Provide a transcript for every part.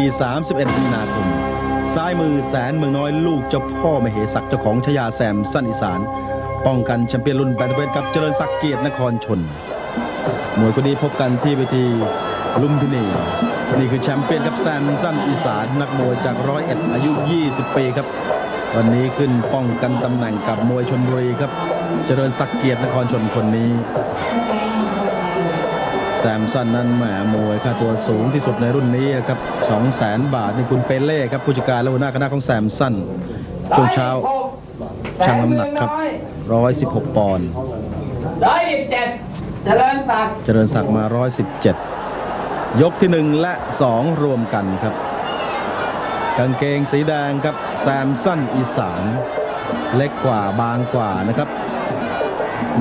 ปี31มีนาคม ซ้ายมือแสนเมืองน้อยลูกเจ้าพ่อมเหสักเจ้าของชายาแซมสั้นอีสาน ป้องกันแชมเปี้ยนรุ่นแบนเวนกับเจริญศักดิ์เกียรตินครชน มวยคนนี้พบกันที่เวทีลุมพินี นี่คือแชมเปี้ยนกับแซมสั้นอีสาน นักมวยจากร้อยเอ็ดอายุ 20 ปีครับ วันนี้ขึ้นป้องกันตำแหน่งกับมวยชนบุรีครับ เจริญศักดิ์เกียรตินครชนคนนี้ ซมสันนั้นแหมมวยค่าตัวสูงที่สุดในรุ่นนี้ครับ2 0 0แสนบาทนี่คุณเปเล่ครับผู้จัดการและหัวหน้าคณะของแซมสันช่วงเช้าชั่งน้ำหนักครับ 116 ปอนด์ร้อยสิบเจ็ดเจริญศักดิ์เจริญศักดิ์มา 117 ยกที่ 1 และ 2 รวมกันครับ กางเกงสีแดงครับแซมสันอีสาน เล็กกว่าบางกว่านะครับ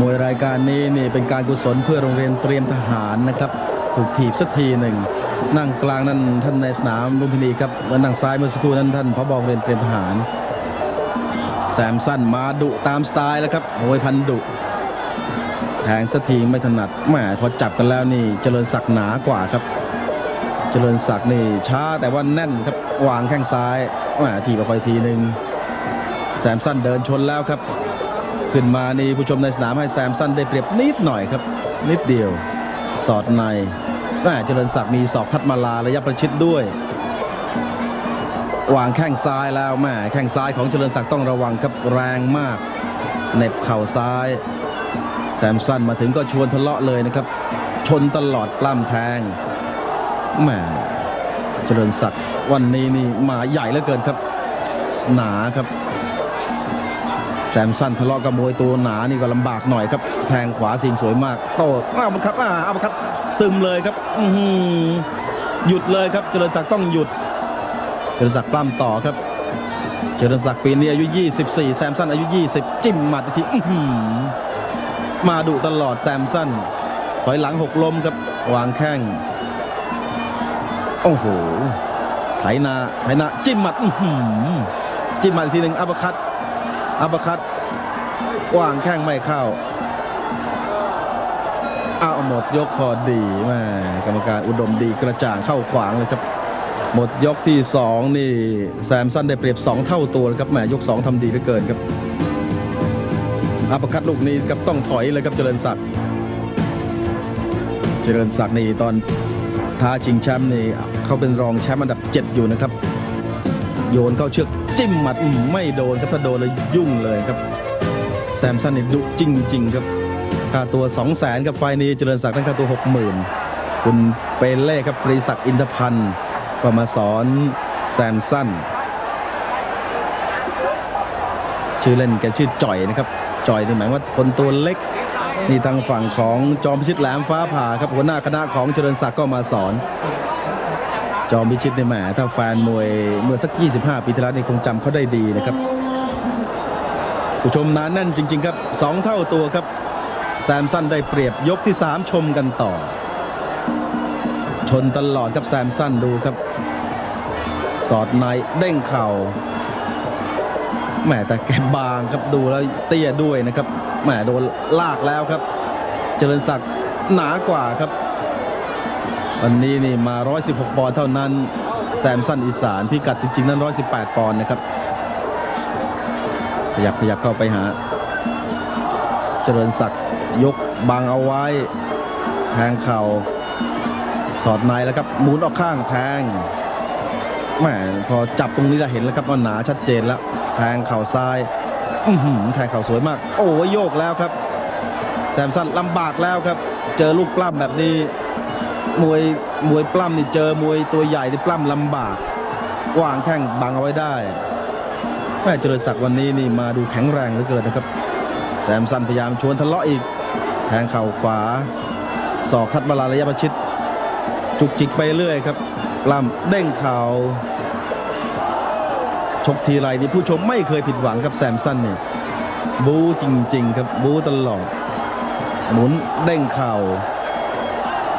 มวยรายการนี้นี่เป็นการกุศลเพื่อโรงเรียนเตรียมทหารนะครับ ถูกถีบสักทีหนึ่ง นั่งกลางนั้นท่านในสนามลุมพินีครับแล้วนั่งซ้ายเมื่อสักครู่นั้นท่านพบโรงเรียนเตรียมทหารแซมสั้นมาดุตามสไตล์แล้วครับมวยพันดุแทงสักทีไม่ถนัดแหมพอจับกันแล้วนี่เจริญศักดิ์หนากว่าครับ เจริญศักดิ์นี่ช้าแต่ว่าแน่นครับวางแข้งซ้ายแหมทีไปคอยทีหนึ่งแซมสั้นเดินชนแล้วครับ ขึ้นมานี่ผู้ชมในสนามให้แซมสันได้เปรียบนิดหน่อยครับ นิดเดียว สอดในแหมเจริญศักดิ์มีศอกพัดมาลาระยะประชิดด้วย วางแข้งซ้ายแล้วแม่แข้งซ้ายของเจริญศักดิ์ต้องระวังครับแรงมากเน็บเข่าซ้าย แซมสันมาถึงก็ชวนทะเลาะเลยนะครับ ชนตลอดปล้ำแทงแหมเจริญศักดิ์วันนี้นี่มาใหญ่เหลือเกินครับ หนาครับ แซมสันทะเลาะกับมวยตัวหนานี่ก็ลำบากหน่อยครับ แทงขวาทิ้งสวยมากโต้อ้าวมันครับอ้าวเอาครับ ซึมเลยครับอืหยุดเลยครับ เจริญศักดิ์ต้องหยุด เจริญศักดิ์ปล้ำต่อครับ เจริญศักดิ์ปีนี้อายุ 24 แซมสันอายุ 20 จิ้มหมัดอีกทีมาดุตลอดแซมสันถอยหลังหกลมครับวางแข้งโอ้โหไถนาไถนาจิ้มหมัดจิ้มหมัดอีกทีหนึ่งอัปเปอร์คัต อัปเปร์คัตวางแข้งไม่เข้าเอาหมดยกพอดีแม่กรรมการอุดมดีกระจ่างเข้าขวางเลยครับ หมดยกที่สองนี่แซมสันได้เปรียบสองเท่าตัวเลยครับแหมยกสองทำดีเหลือเกินครับอัปเปร์คัตลูกนี้ครับต้องถอยเลยครับเจริญศักดิ์เจริญศักดิ์นี่ตอนท้าชิงแชมป์นี่เขาเป็นรองแชมป์อันดับ 7 อยู่นะครับ โยนเข้าเชือกจิ้มหมัดไม่โดนครับถ้าโดนแล้วยุ่งเลยครับ แซมสันนี่ดุจริง ๆ ครับค่าตัว2 0 0แสนกับไฟนี้เจริญศักดิ์นั้นค่าตัว 60,000 คุณเปเล่ครับปรีศักดิ์อินทพันธ์ก็มาสอนแซมสันชื่อเล่นแกชื่อจ่อยนะครับ จ่อยนี่หมายว่าคนตัวเล็กนี่ทางฝั่งของจอมพิชิตแหลมฟ้าผ่าครับหัวหน้าคณะของเจริญศักดิ์ก็มาสอน จอมพิชิตในแหมถ้าแฟนมวยเมื่อสัก 25 ปีที่แล้วนี่คงจำเขาได้ดีนะครับ ผู้ชมหนานแน่นจริง ๆ ครับสองเท่าตัวครับ แซมสันได้เปรียบยกที่ 3 ชมกันต่อ ชนตลอดครับแซมสันดูครับ สอดในเด้งเข่าแหมแต่แกบางครับดูแล้วเตี้ยด้วยนะครับแหมโดนลากแล้วครับ เจริญศักดิ์หนากว่าครับ วันนี้นี่มา 116 ปอนด์เท่านั้น แซมสันอีสานพิกัดจริงๆ นั้น 118 ปอนด์นะครับ ขยับขยับเข้าไปหา เจริญศักดิ์ยกบังเอาไว้แทงเข่า สอดในแล้วครับหมุนออกข้างแทงแหมพอจับตรงนี้เราเห็นแล้วครับว่าหนาชัดเจนแล้ว แทงเข่าซ้ายอืแทงเข่าสวยมาก โอ้ยโยกแล้วครับ แซมสันลำบากแล้วครับ เจอลูกปล้ำแบบนี้ มวยมวยปล้ำนี่เจอมวยตัวใหญ่ที่ปล้ำลำบากวางแข้งบังเอาไว้ได้แม่เจริญศักดิ์วันนี้นี่มาดูแข็งแรงเหลือเกินนะครับ แซมสันพยายามชวนทะเลาะอีกแทงเข่าขวาศอกคัดบาลาระยะประชิด จุกจิกไปเรื่อยครับปล้ำเด้งเข่าชกทีไรนี่ผู้ชมไม่เคยผิดหวังครับแซมสันเนี่ยบู๊จริง ๆ ครับบู๊ตลอดหมุนเด้งเข่า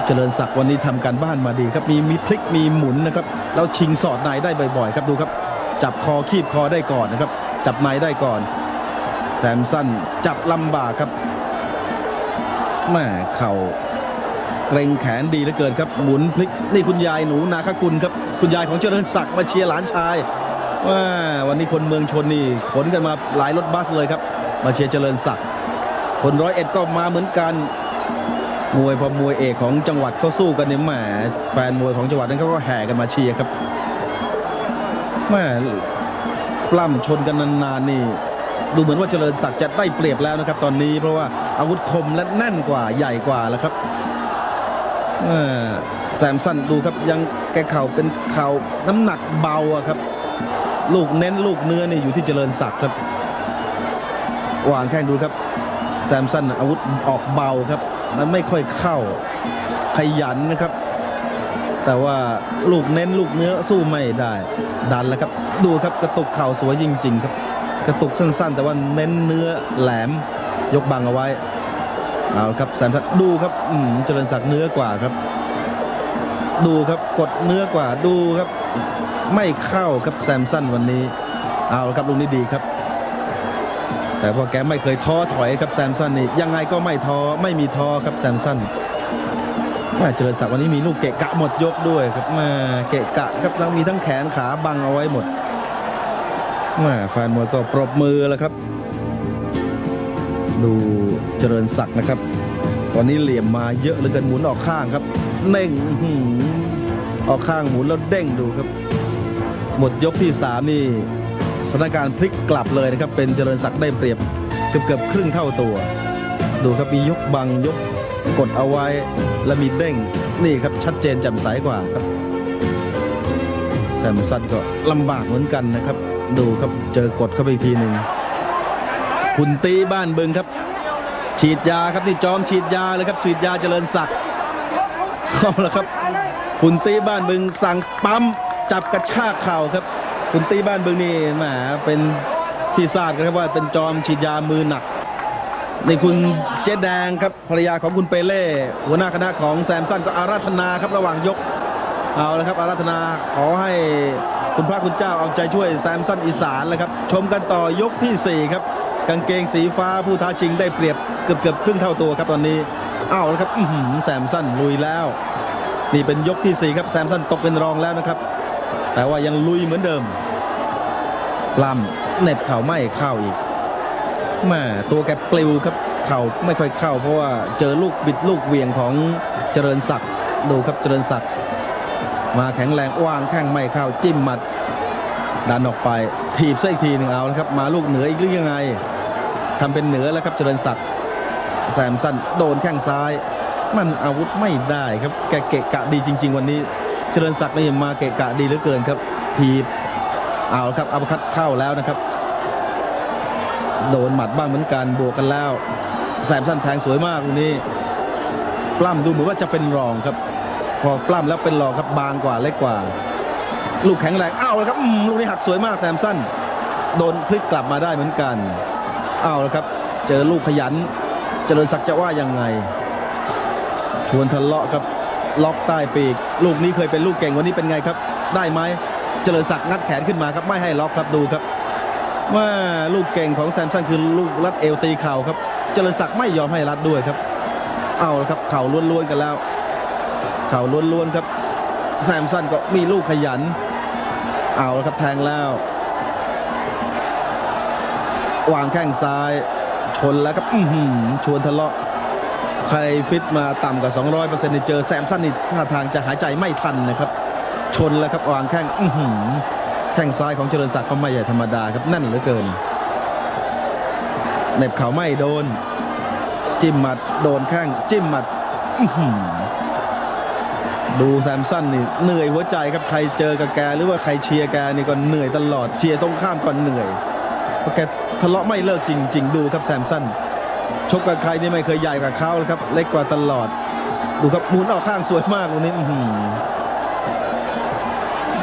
เจริญศักดิ์วันนี้ทำการบ้านมาดีครับมีมีพลิกมีหมุนนะครับแล้วชิงสอดในได้บ่อยๆ ครับดูครับ จับคอคีบคอได้ก่อนนะครับ จับในได้ก่อน แซมสันจับลำบากครับแม่เข่าเกรงแขนดีเหลือเกินครับหมุนพลิกนี่คุณยายหนูนาคกุลครับคุณยายของเจริญศักดิ์มาเชียร์หลานชายว่าวันนี้คนเมืองชนนี่ขนกันมาหลายรถบัสเลยครับ มาเชียร์เจริญศักดิ์คนร้อยเอ็ดก็มาเหมือนกัน มวยพอมวยเอกของจังหวัดเขาสู้กันเนี่ยแหมแฟนมวยของจังหวัดนั้นเขาก็แห่กันมาเชียร์ครับแหม่ปล้ำชนกันนานๆนี่ดูเหมือนว่าเจริญศักดิ์จะได้เปรียบแล้วนะครับ ตอนนี้เพราะว่าอาวุธคมและแน่นกว่าใหญ่กว่าแล้วครับแหม่แซมสันดูครับยังแกเข่าเป็นเข่าน้ำหนักเบาอะครับ ลูกเน้นลูกเนื้อนี่อยู่ที่เจริญศักดิ์ครับวางแข้งดูครับ แซมสันอาวุธออกเบาครับ มันไม่ค่อยเข้าขยันนะครับ แต่ว่าลูกเน้นลูกเนื้อสู้ไม่ได้ ดันแล้วครับ ดูครับกระตุกเข่าสวยจริง ๆ ครับ กระตุกสั้นๆ แต่ว่าเน้นเนื้อแหลมยกบังเอาไว้เอาครับแซมสันดูครับอืมเจริญศักดิ์เนื้อกว่าครับ ดูครับกดเนื้อกว่าดูครับ ไม่เข้าครับแซมสั้นวันนี้ เอาครับลูกนี้ดีครับ แต่พอแกไม่เคยท้อถอยครับแซมสันนี่ยังไงก็ไม่ท้อไม่มีท้อครับแซมสันแม่เจริญศักดิ์วันนี้มีลูกเกะกะหมดยกด้วยครับแมาเกะกะครับทั้งมีทั้งแขนขาบังเอาไว้หมดแม่แฟนมวยก็ปรบมือแล้วครับ ดูเจริญศักดิ์นะครับ ตอนนี้เหลี่ยมมาเยอะเหลือเกินหมุนออกข้างครับเน่งออหืออกข้างหมุนแล้วเด้งดูครับ หมดยกที่3นี่ ถานการณ์พลิกกลับเลยนะครับ เป็นเจริญศักดิ์ได้เปรียบเกือบเกือบครึ่งเท่าตัว ดูครับมียกบังยกกดเอาไว้และมีเด้งนี่ครับชัดเจนแจ่มใสกว่าครับแซมสันก็ลำบากเหมือนกันนะครับ ดูครับเจอกดเข้าไปทีหนึ่งคุณตีบ้านบึงครับ ฉีดยาครับนี่จอมฉีดยาเลยครับฉีดยาเจริญศักดิ์เอาละครับคุณตีบ้านบึงสั่งปั๊มจับกระชากเข่าครับ คุณตีบ้านบึงนี่แหมเป็นที่ทราบกันครับว่าเป็นจอมฉีดยามือหนักนี่คุณเจ๊แดงครับภรรยาของคุณเปเล่หัวหน้าคณะของแซมสันก็อาราธนาครับระหว่างยกเอาละครับอาราธนาขอให้คุณพระคุณเจ้าเอาใจช่วยแซมสันอีสานเลยครับชมกันต่อยกทีสี่ 4 ครับ กางเกงสีฟ้าผู้ท้าชิงได้เปรียบเกือบเกือบครึ่งเท่าตัวครับตอนนี้เอาละครับแซมสันลุยแล้ว นี่เป็นยกที่ 4 ครับแซมสันตกเป็นรองแล้วนะครับ แต่ว่ายังลุยเหมือนเดิมล้ำเหน็บเข่าไม่เข้าอีกแม่ตัวแกปลิวครับเข่าไม่ค่อยเข้า เพราะว่าเจอลูกบิดลูกเวียงของเจริญศักดิ์ดูครับเจริญศักดิ์มาแข็งแรงว่างแข้งไม่เข้าจิ้มหมัดดันออกไปถีบซะอีกทีหนึ่งเอาแล้วครับ มาลูกเหนืออีกหรือยังไงทำเป็นเหนือแล้วครับเจริญศักดิ์แซมสันโดนแข้งซ้าย มันอาวุธไม่ได้ครับแกเกะกะดีจริง ๆ วันนี้ เจริญศักดิ์นี่มาเกะกะดีเหลือเกินครับ ทีบเอาครับอัปคัดเข้าแล้วนะครับ โดนหมัดบ้างเหมือนกันบวกกันแล้วแซมสั้นแทงสวยมากตรงนี้ ปล้ำดูเหมือนว่าจะเป็นรองครับ พอปล้ำแล้วเป็นรองครับบางกว่าเล็กกว่า ลูกแข็งแรงเอาแล้วครับลูกนี้หักสวยมากแซมสั้น โดนพลิกกลับมาได้เหมือนกันเอาแล้วครับ เจอลูกขยัน เจริญศักดิ์จะว่ายังไง ชวนทะเลาะครับ ล็อกใต้ปีก ลูกนี้เคยเป็นลูกเก่งวันนี้เป็นไงครับ ได้ไหมเจริญศักดิ์งัดแขนขึ้นมาครับไม่ให้ล็อกครับดูครับว่าลูกเก่งของแซมสันคือลูกรัดเอวตีเข่าครับ เจริญศักดิ์ไม่ยอมให้รัดด้วยครับ เอาละครับเข่าล้วนๆกันแล้ว เข่าล้วนๆครับ แซมสันก็มีลูกขยัน เอาละครับแทงแล้ววางแข้งซ้าย ชนแล้วครับชวนทะเลาะ ใครฟิตมาต่ำกว่า 200%นี่เจอแซมสันนี่ท่าทางจะหายใจไม่ทันนะครับ ชนแล้วครับวางแข้งแข้งซ้ายของเจริญศักดิ์ก็ไม่ใหญ่ธรรมดาครับแน่นเหลือเกินเหน็บเข่าไม่โดน จิ้มหมัดโดนแข้งจิ้มหมัดดูแซมสันนี่เหนื่อยหัวใจครับใครเจอกับแกหรือว่าใครเชียร์แกนี่ก็เหนื่อยตลอดเชียร์ตรงข้ามก็เหนื่อยเพราะแกทะเลาะไม่เลิกจริง ๆ ดูครับแซมสัน ชกกับใครนี่ไม่เคยใหญ่กว่าเขาเลยครับ เล็กกว่าตลอด ดูครับหมุนออกข้างสวยมากวันนี้อื้อหือ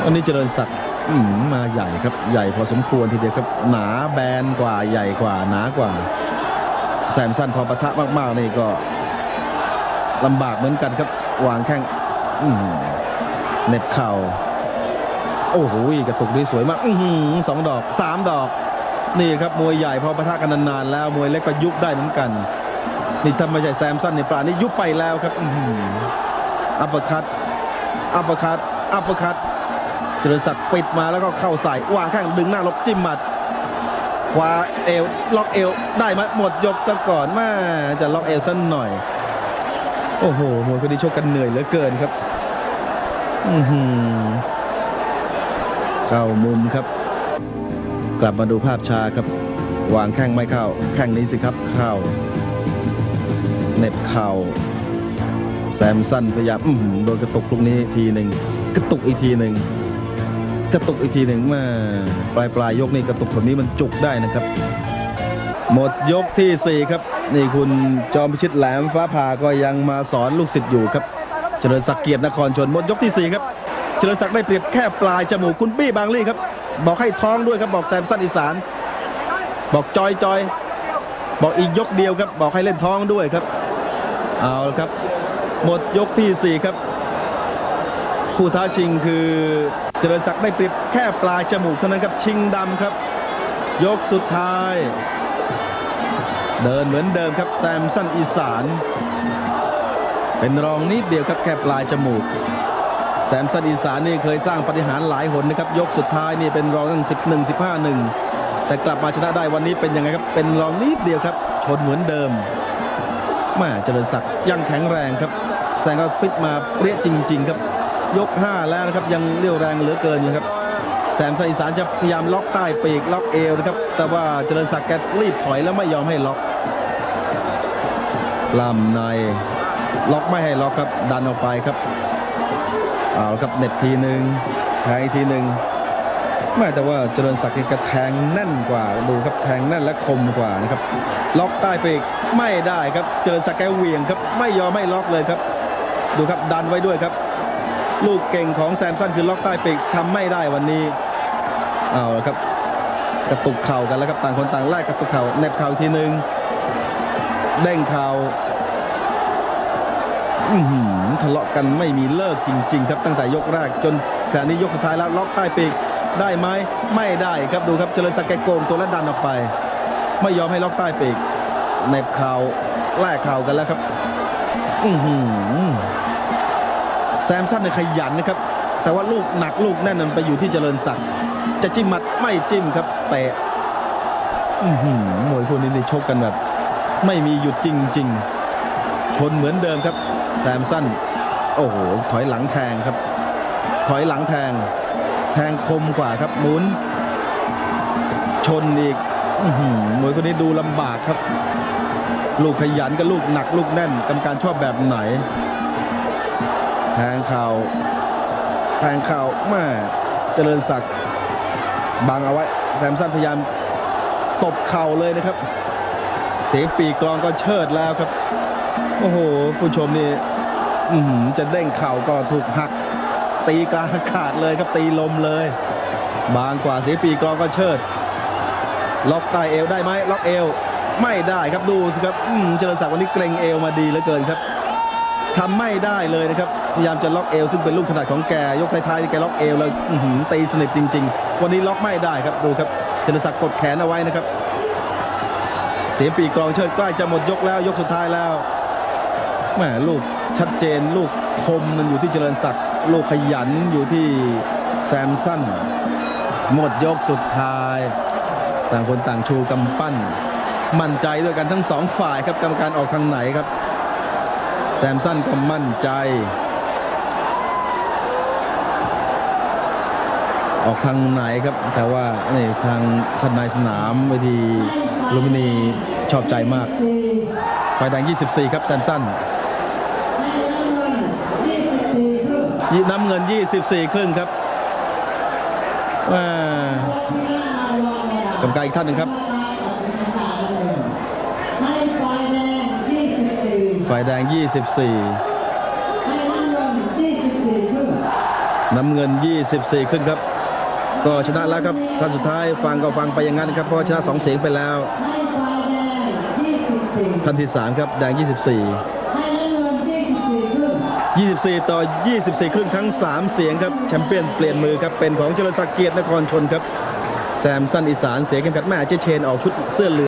วันนี้เจริญศักดิ์อื้อหือมาใหญ่ครับ ใหญ่พอสมควรทีเดียวครับ หนาแบนกว่าใหญ่กว่าหนากว่าแซมสั้นพอปะทะมากๆนี่ก็ลำบากเหมือนกันครับ วางแข้งเน็บเข่า โอ้โหกระตุกนี่สวยมากอื้อหือสองดอกสามดอก นี่ครับมวยใหญ่พอปะทะกันนานๆแล้วมวยเล็กก็ยุบได้เหมือนกัน นี่ถ้าไม่ใช่แซมสันในป่านนี้ยุบไปแล้วครับอือฮึอัปเปอร์คัตอัปเปอร์คัตอัปเปอร์คัตเจริญศักดิ์ปิดมาแล้วก็เข้าใส่วางข้างดึงหน้าลบจิ้มหมัดขวาเอวล็อกเอวได้มาหมดยกซะก่อนมาจะล็อกเอวสักหน่อย โอ้โหมวยคนนี้ชกกันเหนื่อยเหลือเกินครับ อือหือเข้ามุมครับ กลับมาดูภาพช้าครับ วางแข้งไม่เข้า แข้งนี้สิครับเข้าเน็บเข่าแซมสันพยายามอื้อหือโดนกระตุกลูกนี้ทีหนึ่งกระตุกอีกทีหนึ่งกระตุกอีกทีหนึ่งมาปลายปลายยกนี่กระตุกแบบนี้มันจุกได้นะครับ หมดยกที่ 4 ครับ นี่คุณจอมพิชิตแหลมฟ้าผ่าก็ยังมาสอนลูกศิษย์อยู่ครับ เจริญศักดิ์เกียรตินครชนหมดยกที่ 4 ครับ เจริญศักดิ์ได้เปรียบแค่ปลายจมูกคุณบี้บางลี่ครับ บอกให้ท้องด้วยครับบอกแซมสันอีสาน บอกจอยจอยบอกอีกยกเดียวครับ บอกให้เล่นท้องด้วยครับ เอาละครับ หมดยกทีสี่ 4 ครับ ผู้ท้าชิงคือเจริญศักดิ์ได้เปรียบแค่ปลายจมูกเท่านั้นครับชิงดำครับ ยกสุดท้าย เดินเหมือนเดิมครับแซมสันอีสาน เป็นรองนิดเดียวครับแค่ปลายจมูก แซมสันอีสานนี่เคยสร้างปาฏิหารย์หลายหนนะครับ ยกสุดท้ายนี่เป็นรองตั้ง11 15 1 แต่กลับมาชนะได้วันนี้เป็นยังไงครับ เป็นรองนิดเดียวครับ ชนเหมือนเดิมแม่เจริญศักดิ์ยังแข็งแรงครับแซงก็ฟิตมาเปรี้ยจริง ๆ ครับ ยก 5 แล้วนะครับ ยังเรี่ยวแรงเหลือเกินอยู่ครับแซมสันอีสานจะพยายามล็อกใต้ปีกล็อกเอวนะครับ แต่ว่าเจริญศักดิ์แกรีบถอยแล้วไม่ยอมให้ล็อกลำในล็อกไม่ให้ล็อกครับดันออกไปครับ เอาครับเน็ตทีหนึ่งแทงอีกทีหนึ่งไม่แต่ว่าเจริญศักดิ์กระแทงแน่นกว่าดูครับแทงแน่นและคมกว่านะครับ ล็อกใต้ไปีกไม่ได้ครับ เจริญศักดิ์แกเหวี่ยงครับ ไม่ยอมไม่ล็อกเลยครับ ดูครับดันไว้ด้วยครับ ลูกเก่งของแซมสันคือล็อกใต้ปีกทำไม่ได้วันนี้เอาละครับ กระตุกเข่ากันแล้วครับต่างคนต่างแลกกระตุกเข่าเน็บเข่าทีหนึ่งเด้งเข่า ทะเลาะกันไม่มีเลิกจริง ๆ ครับตั้งแต่ยกแรกจนขณะนี้ยกสุดท้ายแล้วล็อกใต้ปีกได้ไหมไม่ได้ครับดูครับเจริญศักแกโกงตัวและดันออกไป ไม่ยอมให้ล็อกใต้ปีกเหน็บเข่าแลกเข่ากันแล้วครับอืแซมสันเนี่ยขยันนะครับ แต่ว่าลูกหนักลูกแน่นมันไปอยู่ที่เจริญศักดิ์จะจิ้มหมัดไม่จิ้มครับเตะมวยพวกนี้นี่ชกกันแบบไม่มีหยุดจริง ๆ ชนเหมือนเดิมครับ แซมสันโอ้โห ถอยหลังแทงครับ ถอยหลังแทง แทงคมกว่าครับหมุน ชนอีกอื้อหือมวยคนนี้ดูลำบากครับ ลูกขยันกับลูกหนักลูกแน่นกรรมการชอบแบบไหน แทงเข่าแทงเข่าแม่เจริญศักดิ์บังเอาไว้แซมสันพยายามตบเข่าเลยนะครับ เสียงปีกลองก็เชิดแล้วครับ โอ้โห ผู้ชมนี่อื้อหือจะเด้งเข่าก็ถูกหัก ตีกลางอากาศเลยครับตีลมเลย บางกว่าเสียปีกลองก็เชิด ล็อกใต้เอวได้ไหมล็อกเอว ไม่ได้ครับดูสิครับอื้อหือเจริญศักดิ์วันนี้เกรงเอวมาดีเหลือเกินครับทำไม่ได้เลยนะครับพยายามจะล็อกเอวซึ่งเป็นลูกถนัดของแกยกท้ายๆแกล็อกเอวแล้วอื้อหือตีสนิทจริง ๆ วันนี้ล็อกไม่ได้ครับดูครับเจริญศักดิ์กดแขนเอาไว้นะครับ เสียปีกลองเชิดใกล้จะหมดยกแล้วยกสุดท้ายแล้ว แหมลูกชัดเจนลูกคมมันอยู่ที่เจริญศักดิ์ลูกขยันอยู่ที่แซมสันหมดยกสุดท้าย ต่างคนต่างชูกำปั้น มั่นใจด้วยกันทั้งสองฝ่ายครับกรรมการออกทางไหนครับ แซมสันก็มั่นใจ ออกทางไหนครับ แต่ว่านี่ทางทนายสนามเวทีลุมพินีชอบใจมากไฟแดง 24 ครับแซมสัน ยี่น้ำเงิน 24 ครึ่งครับว่ากรรมการอีกท่านหนึ่งครับ ฝ่ายแดง 24ฝ่ายแดง24ให้น้ำเงิน24ครึ่งน้ำเงิน 24 ขึ้นครับ ก็ชนะแล้วครับท่านสุดท้ายฟังก็ฟังไปอย่างนั้นครับ เพราะชนะ 2 เสียงไปแล้ว ท่านที่ 3 ครับ แดง 24 24 ต่อ 24 ครึ่งทั้ง 3 เสียงครับแชมเปี้ยนเปลี่ยนมือครับ เป็นของเจริญศักดิ์เกียรตินครชนครับ แซมสันอีสานเสียเข็มขัดแม่เจเชนออกชุดเสื้อเหลือง